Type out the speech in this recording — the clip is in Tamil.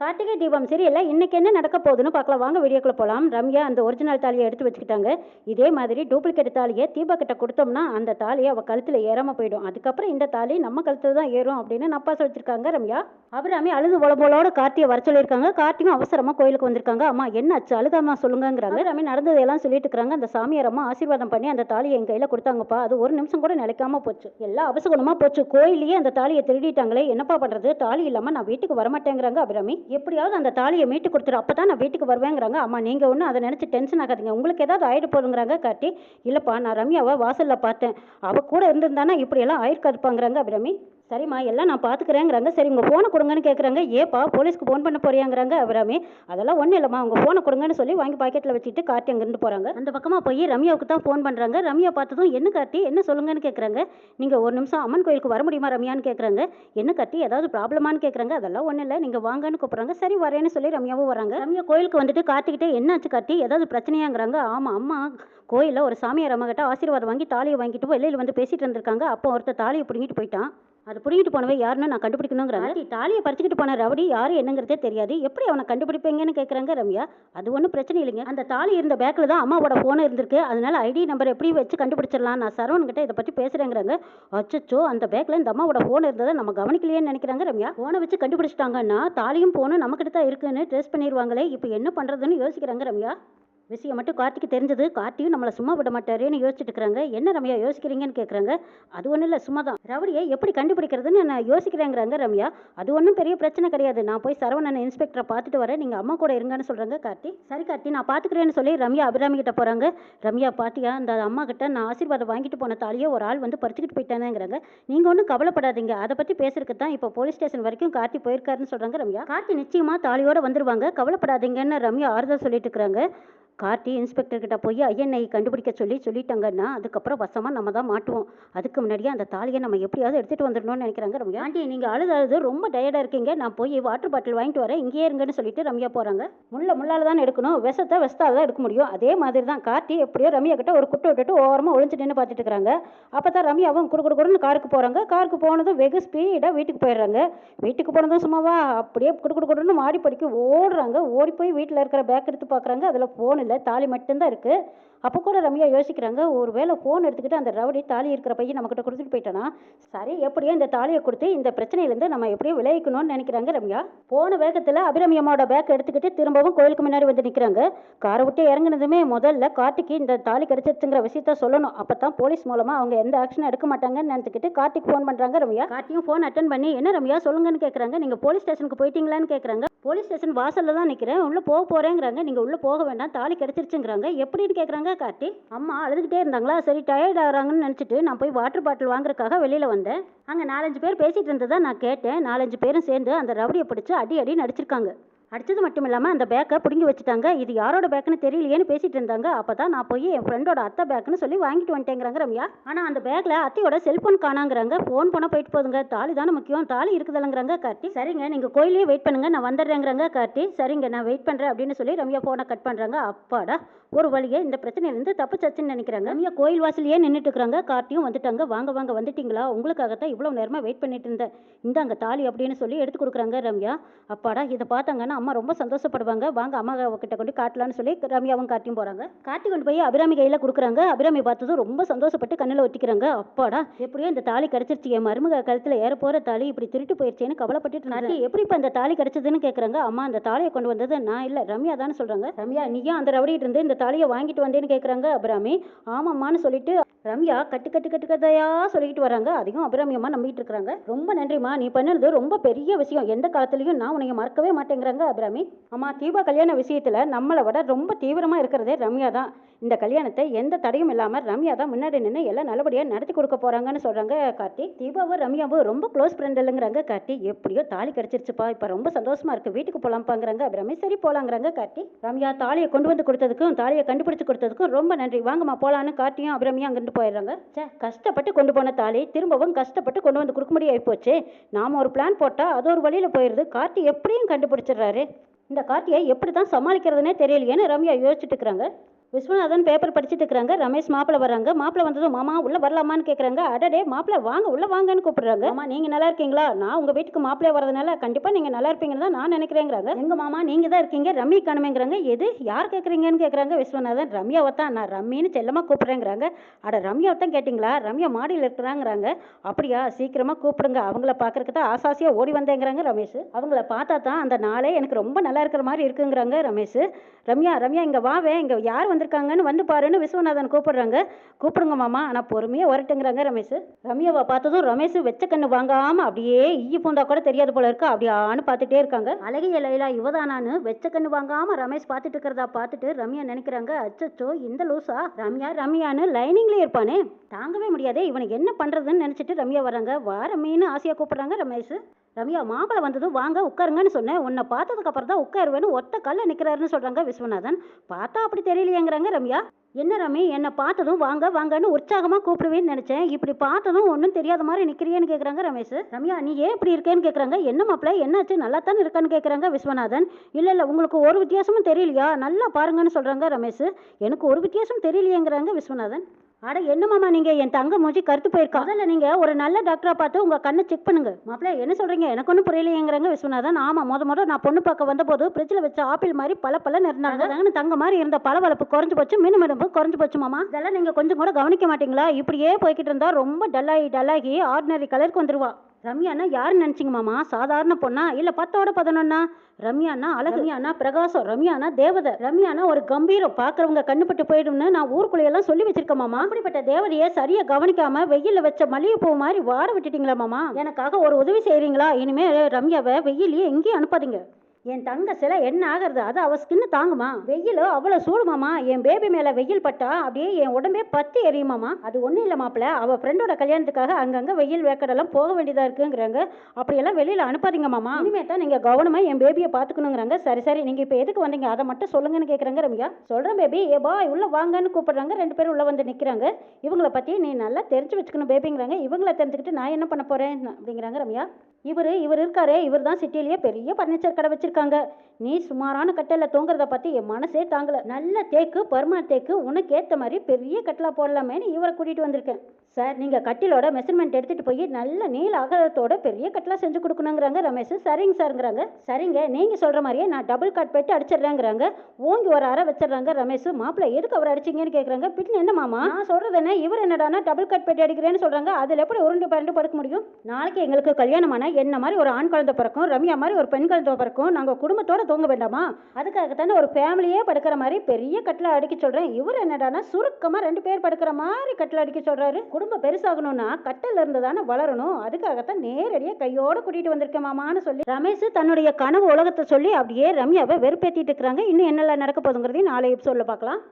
கார்த்திகை தீபம் சீரியலில் இன்னைக்கு என்ன நடக்க போகுதுன்னு பார்க்கலாம். வாங்க வீடியோக்குள்ளே போகலாம் ரம்யா அந்த ஒரிஜினல் தாலியை எடுத்து வச்சுக்கிட்டாங்க. இதே மாதிரி டூப்ளிகேட் தாலியை தீபா கிட்ட கொடுத்தோம்னா அந்த தாலியை அவள் கழுத்தில் ஏறாமல் போயிடும். அதுக்கப்புறம் இந்த தாலி நம்ம கழுத்தில் தான் ஏறும் அப்படின்னு நப்பாச வச்சுருக்காங்க ரம்யா. அபிராமி அழுது உளம்போலோட கார்த்தியை வர சொல்லியிருக்காங்க. கார்த்தியும் அவசரமாக கோயிலுக்கு வந்திருக்காங்க. அம்மா என்ன என்னாச்சு அழுகாமா சொல்லுங்கங்கிறாங்க. அபிராமி நடந்ததெல்லாம் சொல்லிட்டு இருக்காங்க அந்த சாமியார் அம்மா ஆசீர்வாதம் பண்ணி அந்த தாலியை என் கையில் கொடுத்தாங்கப்பா. அது ஒரு நிமிஷம் கூட நிலைக்காம போச்சு. எல்லாம் அவசகுணமாக போச்சு. கோயிலையே அந்த தாலியை திருடிட்டாங்களே. என்னப்பா பண்ணுறது தாலி இல்லாமல் நான் வீட்டுக்கு வரமாட்டேங்கிறாங்க அபிராமி. எப்படியாவது அந்த தாலியை மீட்டு கொடுத்துரு அப்பதான் நான் வீட்டுக்கு வருவேங்கிறாங்க. அம்மா நீங்கள் ஒன்றும் அதை நினச்சி டென்ஷன் ஆகாதீங்க. உங்களுக்கு ஏதாவது ஆயிட போதுங்கிறாங்க காட்டி இல்லைப்பா நான் ரம்யாவை வாசலில் பார்த்தேன். அவள் கூட இருந்திருந்தானா? இப்படியெல்லாம் ஆயிருக்காதுப்பாங்கிறாங்க அபிராமி. சரிம்மா எல்லாம் நான் பார்த்துக்கிறேங்கிறாங்க சரி உங்கள் ஃபோனை கொடுங்கன்னு கேட்குறாங்க ஏப்பா போலீஸ்க்கு ஃபோன் பண்ண போறியாங்கிறாங்க அபிராமி? அதெல்லாம் ஒன்றும் இல்லைம்மா. உங்கள் ஃபோனை கொடுங்கன்னு சொல்லி வாங்கி பாக்கெட்டில் வச்சுட்டு கார்த்தி அங்கேருந்து போகிறாங்க அந்த பக்கமாக போய் ரம்யாவுக்கு தான் ஃபோன் பண்ணுறாங்க ரம்யா பார்த்ததும் என்ன கார்த்தி? என்ன சொல்லுங்கன்னு கேட்குறாங்க நீங்கள் ஒரு நிமிஷம் அம்மன் கோயிலுக்கு வர முடியுமா ரம்யான்னு கேட்குறாங்க என்ன கார்த்தி? ஏதாவது ப்ராப்ளமான்னு கேட்குறாங்க அதெல்லாம் ஒன்றும் இல்லை. நீங்கள் வாங்கன்னு கூப்பிட்றாங்க. சரி வரேன்னு சொல்லி ரம்யாவும் வராங்க. ரம்யா கோயிலுக்கு வந்துட்டு கார்த்திக்கிட்டே என்னாச்சு கார்த்தி? ஏதாவது பிரச்சனையாங்கிறாங்க? ஆமாம் அம்மா கோயிலில் ஒரு சாமியார் அம்மா கிட்ட ஆசீர்வாதம் வாங்கி தாலியை வாங்கிட்டு வெளியில் வந்து பேசிகிட்டு இருந்திருக்காங்க. அப்போ ஒருத்தர் தாலியை பிடுங்கிட்டு போயிட்டான். அது பிடிக்கிட்டு போனவன் யாருன்னு நான் கண்டுபிடிக்கணுங்கிறாங்க. தாலியை பறிச்சுக்கிட்டு போன ரவுடி யாரு என்னங்கிறதே தெரியாது. எப்படி அவனை கண்டுபிடிப்பீங்கன்னு கேட்குறாங்க ரம்யா? அது ஒன்றும் பிரச்சனை இல்லைங்க. அந்த தாலி இருந்த பேக்கில் தான் அம்மாவோட ஃபோன் இருந்திருக்கு. அதனால ஐடி நம்பர் எப்படி வச்சு கண்டுபிடிச்சிடலாம்? நான் சரவணன் கிட்ட இதை பற்றி பேசுகிறேங்கிறாங்க அச்சச்சோ அந்த பேக்கில் இந்த அம்மாவோட ஃபோன் இருந்ததை நம்ம கவனிக்கலையேன்னு நினைக்கிறாங்க ரம்யா. ஃபோனை வச்சு கண்டுபிடிச்சிட்டாங்கன்னா தாலியும் ஃபோனும் நம்மக்கிட்ட தான் இருக்குன்னு ட்ரெஸ் பண்ணிடுவாங்களே இப்போ என்ன பண்ணுறதுன்னு யோசிக்கிறாங்க ரம்யா. விஷயம் மட்டும் கார்த்திக்கு தெரிஞ்சது. கார்த்தியும் நம்மளை சும்மா விட மாட்டாருன்னு யோசிச்சுட்டு இருக்கிறாங்க என்ன ரம்யா யோசிக்கிறீங்கன்னு கேட்குறாங்க அது ஒன்றும் இல்லை சும்மா தான் ரவுடியை எப்படி கண்டுபிடிக்கிறதுன்னு நான் யோசிக்கிறேங்கிறாங்க ரம்யா. அது ஒன்றும் பெரிய பிரச்சனை கிடையாது. நான் போய் சரவணன் இன்ஸ்பெக்டரை பார்த்துட்டு வரேன். நீங்கள் அம்மா கூட இருங்கன்னு சொல்கிறாங்க கார்த்தி. சரி கார்த்தி நான் பார்த்துக்கிறேன்னு சொல்லி ரம்யா அபிராமி கிட்ட போகிறாங்க ரம்யா பாத்தியா அந்த அம்மா கிட்ட நான் ஆசீர்வாதம் வாங்கிட்டு போன தாலியை ஒரு ஆள் வந்து பறிச்சுக்கிட்டு போயிட்டானேங்கிறாங்க. நீங்கள் ஒன்றும் கவலைப்படாதீங்க. அதை பற்றி பேசுறதுக்கு தான் இப்போ போலீஸ் ஸ்டேஷன் வரைக்கும் கார்த்தி போயிருக்காருன்னு சொல்கிறாங்க ரம்யா. கார்த்தி நிச்சயமாக தாலியோட வந்துருவாங்க. கவலைப்படாதீங்கன்னு ரம்யா ஆறுதல் சொல்லிட்டு இருக்கிறாங்க. கார்த்தி இன்ஸ்பெக்டர்கிட்ட போய் ஐஎன்ஐ கண்டுபிடிக்க சொல்லி சொல்லிட்டாங்கன்னா அதுக்கப்புறம் வசமாக நம்ம தான் மாட்டுவோம். அதுக்கு முன்னாடியே அந்த தாலியை நம்ம எப்படியாவது எடுத்துகிட்டு வந்துடணும்னு நினைக்கிறாங்க ரம்யா. ஆண்டி நீங்கள் அழுது அழுது ரொம்ப டயர்டாக இருக்கீங்க. நான் போய் வாட்டர் பாட்டில் வாங்கிட்டு வரேன். இங்கேயே இருங்கன்னு சொல்லிட்டு ரம்யா போகிறாங்க முள்ள முள்ளால் தான் எடுக்கணும். விஷத்தை விஷத்தால் தான் எடுக்க முடியும். அதே மாதிரி தான் கார்த்தி எப்படியோ ரம்யா கிட்ட ஒரு குட்டை விட்டுட்டு ஓரமாக ஒளிஞ்சு நின்று பார்த்துட்டு இருக்கிறாங்க. அப்போ தான் ரம்யாவும் குடு குடு குடுன்னு காருக்கு போகிறாங்க காருக்கு போனதும் வெகு ஸ்பீடாக வீட்டுக்கு போயிடுறாங்க. வீட்டுக்கு போனதும் சும்மாவா அப்படியே குடு குடு குடுன்னு மாடி படிக்க ஓடுறாங்க. ஓடி போய் வீட்டில் இருக்கிற பேக் எடுத்து பார்க்குறாங்க அதில் ஃபோன் இல்லை. தாலி மட்டும்தான் இருக்குது அப்போ கூட ரம்யா யோசிக்கிறாங்க ஒரு வேளை ஃபோன் எடுத்துக்கிட்டு அந்த ரவுடி தாலி இருக்கிற பையன் நம்மக்கிட்ட கொடுத்துட்டு போயிட்டானா? சரி எப்படியோ இந்த தாலியை கொடுத்து இந்த பிரச்சனையிலேருந்து நம்ம எப்படியோ விளைவிக்கணும்னு நினைக்கிறாங்க ரம்யா. போன வேகத்தில் அபிரமியம்மாவோட பேக் எடுத்துக்கிட்டு திரும்பவும் கோயிலுக்கு முன்னாடி வந்து நிற்கிறாங்க காரை விட்டு இறங்குனதுமே முதல்ல கார்த்திக்கு இந்த தாலி கிடைச்சிருச்சுங்கிற விஷயத்த சொல்லணும். அப்போ தான் போலீஸ் மூலமாக அவங்க எந்த ஆக்ஷனும் எடுக்க மாட்டாங்கன்னு நினைச்சுக்கிட்டு கார்த்திக் ஃபோன் பண்ணுறாங்க ரம்யா. கார்த்தியும் ஃபோன் அட்டன் பண்ணி என்ன ரம்யா சொல்லுங்கன்னு கேட்குறாங்க நீங்கள் போலீஸ் ஸ்டேஷனுக்கு போயிட்டீங்களான்னு கேட்குறாங்க போலீஸ் ஸ்டேஷன் வாசல்ல தான் நிற்கிறேன் உள்ளே போக போகிறேங்கிறாங்க நீங்கள் உள்ளே போக வேண்டாம். தாலி கிடச்சிருச்சுங்கிறாங்க. எப்படின்னு கேட்குறாங்க கார்த்தி. அம்மா அழுதுகிட்டே இருந்தாங்களா? சரி டயர்ட் ஆகிறாங்கன்னு நினச்சிட்டு நான் போய் வாட்டர் பாட்டில் வாங்குறதுக்காக வெளியில் வந்தேன். அங்கே நாலஞ்சு பேர் பேசிகிட்டு இருந்ததை நான் கேட்டேன். நாலஞ்சு பேரும் சேர்ந்து அந்த ரவுடியை பிடிச்சி அடி அடி நடிச்சிருக்காங்க அடித்தது மட்டும் இல்லாமல் அந்த பேக்கை பிடுங்கி வச்சுட்டாங்க. இது யாரோட பேக்குன்னு தெரியலையேன்னு பேசிட்டு இருந்தாங்க. அப்போ தான் நான் போய் என் ஃப்ரெண்டோட அத்தை பேக்குன்னு சொல்லி வாங்கிட்டு வந்துட்டேங்கிறாங்க ரம்யா. ஆனால் அந்த பேக்கில் அத்தையோட செல்ஃபோன் காணாங்கிறாங்க. ஃபோன் பண்ண போயிட்டு போதுங்க. தாலி தானே முக்கியம். தாலி இருக்குதுல்லங்கிறாங்க கார்த்தி. சரிங்க நீங்கள் கோயிலே வெயிட் பண்ணுங்கள் நான் வந்துடுறேங்கிறாங்க கார்த்தி. சரிங்க நான் வெயிட் பண்ணுறேன் அப்படின்னு சொல்லி ரம்யா ஃபோனை கட் பண்ணுறாங்க அப்பாடா ஒரு வழியே இந்த பிரச்சனையிலேருந்து தப்பிச்சாச்சுன்னு நினைக்கிறாங்க. ரம்யா கோயில் வாசலையே நின்றுட்டு இருக்கிறாங்க கார்த்தியும் வந்துட்டாங்க. வாங்க வாங்க வந்துட்டீங்களா? உங்களுக்காகத்தான் இவ்வளோ நேரமாக வெயிட் பண்ணிட்டு இருந்தேன். இந்தாங்க தாலி அப்படின்னு சொல்லி எடுத்து கொடுக்குறாங்க ரம்யா. அப்பாடா இதை பார்த்தாங்கன்னா அம்மா ரொம்ப சந்தோஷப்படுவாங்க. வாங்க அம்மா கிட்ட கொண்டு காட்டலான்னு சொல்லி ரம்யாவும் காட்டியும் போகிறாங்க காட்டி கொண்டு போய் அபிராமி கையில் கொடுக்குறாங்க. அபிராமி பார்த்ததும் ரொம்ப சந்தோஷப்பட்டு கண்ணில் ஒட்டிக்கிறாங்க. அப்பாடா எப்படியோ இந்த தாலி கிடச்சிருச்சு. என் மருமக கழுத்தில் ஏற போகிற தாலி இப்படி திருட்டு போயிடுச்சேன்னு கவலைப்பட்டுட்டு இருந்தாங்க. எப்படி இப்போ அந்த தாலி கிடச்சதுன்னு கேட்குறாங்க அம்மா அந்த தாலியை கொண்டு வந்தது நான் இல்லை ரம்யா தான் சொல்கிறாங்க ரம்யா நீயும் அந்த ரவுடிட்டு இருந்து இந்த தாலியை வாங்கிட்டு வந்தேன்னு கேட்குறாங்க அபிராமி. ஆமாம்மான்னு சொல்லிட்டு ரம்யா கட்டு கட்டு கட்டு கதையா சொல்லிட்டு வராங்க. அதையும் அபிராமி அம்மா நம்பிட்டு இருக்காங்க ரொம்ப நன்றிம்மா. நீ பண்ணது ரொம்ப பெரிய விஷயம். எந்த காலத்துலயும் நான் உன்னைய மறக்கவே மாட்டேங்கிறாங்க. அபிராமி. அம்மா தீபா கல்யாண விஷயத்துல நம்மளை விட ரொம்ப தீவிரமாக இருக்கிறதே ரம்யா தான். இந்த கல்யாணத்தை எந்த தடையும் இல்லாமல் ரம்யா தான் முன்னாடி நின்று எல்லாம் நல்லபடியாக நடத்தி கொடுக்க போறாங்கன்னு சொல்கிறாங்க கார்த்தி. தீபாவும் ரம்யாவும் ரொம்ப க்ளோஸ் ஃப்ரெண்ட் இல்லைங்கிறாங்க கார்த்தி. எப்படியோ தாலி கிடச்சிருச்சுப்பா. இப்போ ரொம்ப சந்தோஷமா இருக்கு. வீட்டுக்கு போகலாம்ப்பாங்கிறாங்க அபிராமி. சரி போகலாங்கிறாங்க கார்த்தி. ரம்யா தாலியை கொண்டு வந்து கொடுத்ததுக்கும் தாலியை கண்டுபிடிச்சு கொடுத்ததுக்கும் ரொம்ப நன்றி. வாங்கம்மா போகலான்னு கார்த்தியும் அபிராமியும் அங்கிருந்து போயிடுறாங்க. சே கஷ்டப்பட்டு கொண்டு போன தாலி திரும்பவும் கஷ்டப்பட்டு கொண்டு வந்து கொடுக்க முடியாது போச்சு. நாம் ஒரு பிளான் போட்டால் அது ஒரு வழியில் போயிடுது கார்த்தி எப்படியும் கண்டுபிடிச்சிடுறாரு. இந்த கார்த்தியை எப்படி தான் சமாளிக்கிறதுனே தெரியலையேன்னு ரம்யா யோசிச்சுட்டு இருக்கிறாங்க. விஸ்வநாதன் பேப்பர் படிச்சுட்டு இருக்கிறாங்க. ரமேஷ் மாப்பிள்ள வராங்க மாப்பிள்ளை வந்ததும் மாமா உள்ள வரலாமான்னு கேட்குறாங்க அடடே மாப்பிள்ள வாங்க உள்ள வாங்கன்னு கூப்பிடுறாங்க. மாமா நீங்க நல்லா இருக்கீங்களா? நான் உங்க வீட்டுக்கு மாப்பிள்ளை வரதுனால கண்டிப்பா நீங்க நல்லா இருப்பீங்கன்னு தான் நான் நினைக்கிறேங்கிறாங்க. எங்க மாமா நீங்க தான் இருக்கீங்க. ரம்மி காணுமேங்கிறாங்க. எது? யார் கேட்குறீங்கன்னு கேட்குறாங்க விஸ்வநாதன். ரம்யாவை தான் நான் ரம்மின்னு செல்லமா கூப்பிடுறேங்கிறாங்க. அட ரம்யாவை தான் கேட்டிங்களா? ரம்யா மாடியில் இருக்கிறாங்கிறாங்க. அப்படியா சீக்கிரமா கூப்பிடுங்க. அவங்கள பார்க்கறதுக்கு தான் ஆசாசியா ஓடி வந்தேங்கிறாங்க ரமேஷ். அவங்கள பார்த்தா தான் அந்த நாளே எனக்கு ரொம்ப நல்லா இருக்கிற மாதிரி இருக்குங்கிறாங்க ரமேஷ். ரம்யா ரம்யா இங்க வாவே இங்க யார் வந்து வந்திருக்காங்கன்னு வந்து பாருன்னு விஸ்வநாதன் கூப்பிடுறாங்க. கூப்பிடுங்க மாமா ஆனால் பொறுமையாக வரட்டுங்கிறாங்க ரமேஷ். ரம்யாவை பார்த்ததும் ரமேஷ் வெச்ச கண்ணு வாங்காமல் அப்படியே ஈய பூந்தா கூட தெரியாது போல இருக்கு. அப்படியான்னு பார்த்துட்டே இருக்காங்க. அழகிய லைலா இவதானான்னு வெச்ச கண்ணு வாங்காமல் ரமேஷ் பார்த்துட்டு இருக்கிறதா பார்த்துட்டு ரம்யா நினைக்கிறாங்க. அச்சச்சோ இந்த லூசா? ரம்யா ரம்யான்னு லைனிங்லேயே இருப்பானே. தாங்கவே முடியாதே இவனுக்கு என்ன பண்ணுறதுன்னு நினச்சிட்டு ரம்யா வராங்க வார ரம்மின்னு ஆசையாக கூப்பிட்றாங்க ரமேஷ். ரம்யா மாப்பிள்ளை வந்ததும் வாங்க உட்காருங்கன்னு சொன்னேன். உன்னை பார்த்ததுக்கு அப்புறம் தான் உட்காருவேன்னு ஒத்த கல்ல நிற்கிறாருன்னு சொல்கிறாங்க விஸ்வநாதன். பார்த்தா அப்படி தெரியலையேங்கிறாங்க ரம்யா. என்ன ரமி என்னை பார்த்ததும் வாங்க வாங்கன்னு உற்சாகமாக கூப்பிடுவேன்னு நினச்சேன். இப்படி பார்த்ததும் ஒன்றும் தெரியாத மாதிரி நிற்கிறியேன்னு கேட்குறாங்க ரமேஷ். ரம்யா நீ ஏன் இப்படி இருக்கேன்னு கேட்குறாங்க என்ன மாப்பிள்ள என்னாச்சு? நல்லா தானே இருக்கான்னு கேட்குறாங்க விஸ்வநாதன். இல்லை இல்லை உங்களுக்கு ஒரு வித்தியாசமும் தெரியலையா? நல்லா பாருங்கன்னு சொல்கிறாங்க ரமேஷ். எனக்கு ஒரு வித்தியாசம் தெரியலையேங்கிறாங்க விஸ்வநாதன். அட என்ன மாமா நீங்க? என் தங்க மூஞ்சி கருத்து போயிருக்கா. அதில் நீங்க ஒரு நல்ல டாக்டரா பார்த்து உங்க கண்ணை செக் பண்ணுங்க. மாப்பிள்ள என்ன சொல்றீங்க? எனக்கு ஒன்றும் புரியலையேங்கிறாங்க விஸ்வநாதன். ஆமா முத முத நான் பொண்ணு பார்க்க வந்தபோது ஃப்ரிட்ஜில் வச்ச ஆப்பிள் மாதிரி பல பல இருந்தாங்க. அதாங்க தங்க மாதிரி இருந்த பளபளப்பு குறைஞ்சு போச்சு மீன் மிடம்பு குறைஞ்சு போச்சு மாமா. இதெல்லாம் நீங்க கொஞ்சம் கூட கவனிக்க மாட்டீங்களா? இப்படியே போய்கிட்டு இருந்தா ரொம்ப டல்லாகி டல்லாகி ஆர்டினரி கலருக்கு வந்துருவா. ரம்யானா யாருன்னு நினச்சிங்க மாமா? சாதாரண பொண்ணா? இல்லை பத்தோட பதினொன்னா? ரம்யானா அழகு. பிரகாசம். ரம்யானா தேவதை. ரம்யானா ஒரு கம்பீரம். பார்க்குறவங்க கண்ணுப்பட்டு போயிடும்னு நான் ஊருக்குள்ளையெல்லாம் சொல்லி வச்சிருக்கேன் மாமா. அப்படிப்பட்ட தேவதையை சரியா கவனிக்காம வெயில்ல வச்ச மல்லிகைப்பூ மாதிரி வாட விட்டுட்டீங்களா மாமா? எனக்காக ஒரு உதவி செய்றீங்களா? இனிமே ரம்யாவை வெயிலையே எங்கேயும் அனுப்பாதீங்க. என் தங்க சிலை என்ன ஆகிறது? அது அவள் ஸ்கின்னு தாங்குமா? வெயில் அவ்வளோ சூடுமாமா என் பேபி மேலே வெயில் பட்டா? அப்படியே என் உடம்பே பத்தி எரியுமாமா அது ஒன்றும் இல்லை மாப்பிள்ள அவள் ஃப்ரெண்டோட கல்யாணத்துக்காக அங்கங்கே வெயில் வேக்கடெல்லாம் போக வேண்டியதாக இருக்குங்கிறாங்க. அப்படியெல்லாம் வெளியில் அனுப்பாதீங்க மாமா. இனிமே தான் நீங்கள் கவனமாக என் பேபியை பார்த்துக்கணுங்கிறாங்க. சரி சரி. நீங்கள் இப்போ எதுக்கு வந்தீங்க? அதை மட்டும் சொல்லுங்கன்னு கேட்குறாங்க ரம்யா. சொல்கிறேன் பேபி ஏ பாய் உள்ளே வாங்கன்னு கூப்பிட்றாங்க. ரெண்டு பேரும் உள்ளே வந்து நிற்கிறாங்க இவங்கள பற்றி நீ நல்லா தெரிஞ்சு வச்சுக்கணும் பேபிங்கிறாங்க இவங்கள தெரிஞ்சுக்கிட்டு நான் என்ன பண்ண போகிறேன் அப்படிங்கிறாங்க ரம்யா. இவர் இவர் இருக்காரே இவர் தான் சிட்டிலேயே பெரிய ஃபர்னிச்சர் கடை வச்சுருக்காங்க. நீ சுமாரான கட்டிலில் தூங்குறத பற்றி என் மனசே தாங்கலை. நல்ல தேக்கு பர்மா தேக்கு உனக்கு ஏற்ற மாதிரி பெரிய கட்டிலா போடலாமேன்னு இவரை கூட்டிகிட்டு வந்திருக்கேன். சார் நீங்கள் கட்டிலோட மெஷர்மெண்ட் எடுத்துகிட்டு போய் நல்ல நீல அகலத்தோட பெரிய கட்டிலாக செஞ்சு கொடுக்கணுங்கிறாங்க ரமேஷ். சரிங்க சார்ங்கிறாங்க. சரிங்க நீங்கள் சொல்கிற மாதிரியே நான் டபுள் கட் பெட்டு அடிச்சிடுறேங்கிறாங்க. ஓங்கி ஒரு அறை வச்சிடுறாங்க ரமேஷ். மாப்பிள்ளை எதுக்கு அவர் அடிச்சிங்கன்னு கேட்குறாங்க பின்ன என்ன மாமா? நான் சொல்கிறது என்ன? இவர் என்னடானா டபுள் கட் போட்டு அடிக்கிறேன்னு சொல்கிறாங்க அதில் எப்படி உருண்டு பரண்டு படுக்க முடியும்? நாளைக்கு எங்களுக்கு கல்யாணமான என்ன மாதிரி ஒரு ஆண் குழந்தை பிறக்கும் ரம்யா மாதிரி ஒரு பெண் குழந்தை பிறக்கும் நாங்கள் குடும்பத்தோட தூங்க வேண்டாமா? அதுக்காகத்தானே ஒரு ஃபேமிலியே படுக்கிற மாதிரி பெரிய கட்டில் அடிக்க சொல்கிறேன் இவர் என்னடானா சுருக்கமாக ரெண்டு பேர் படுக்கிற மாதிரி கட்டில் அடிக்க சொல்கிறாரு குடும்பம் பெருசாகணும்னா கட்டில் இருந்து தானே வளரணும். அதுக்காகத்தான் நேரடியாக கையோடு கூட்டிகிட்டு வந்திருக்கேன் மாமான்னு சொல்லி ரமேஷ் தன்னுடைய கனவு உலகத்தை சொல்லி அப்படியே ரம்யாவை வெறுப்பேற்றிட்டு இருக்கிறாங்க. இன்னும் என்னெல்லாம் நடக்க போதுங்கிறதையும் நாளை எபிசோடில் பார்க்கலாம்.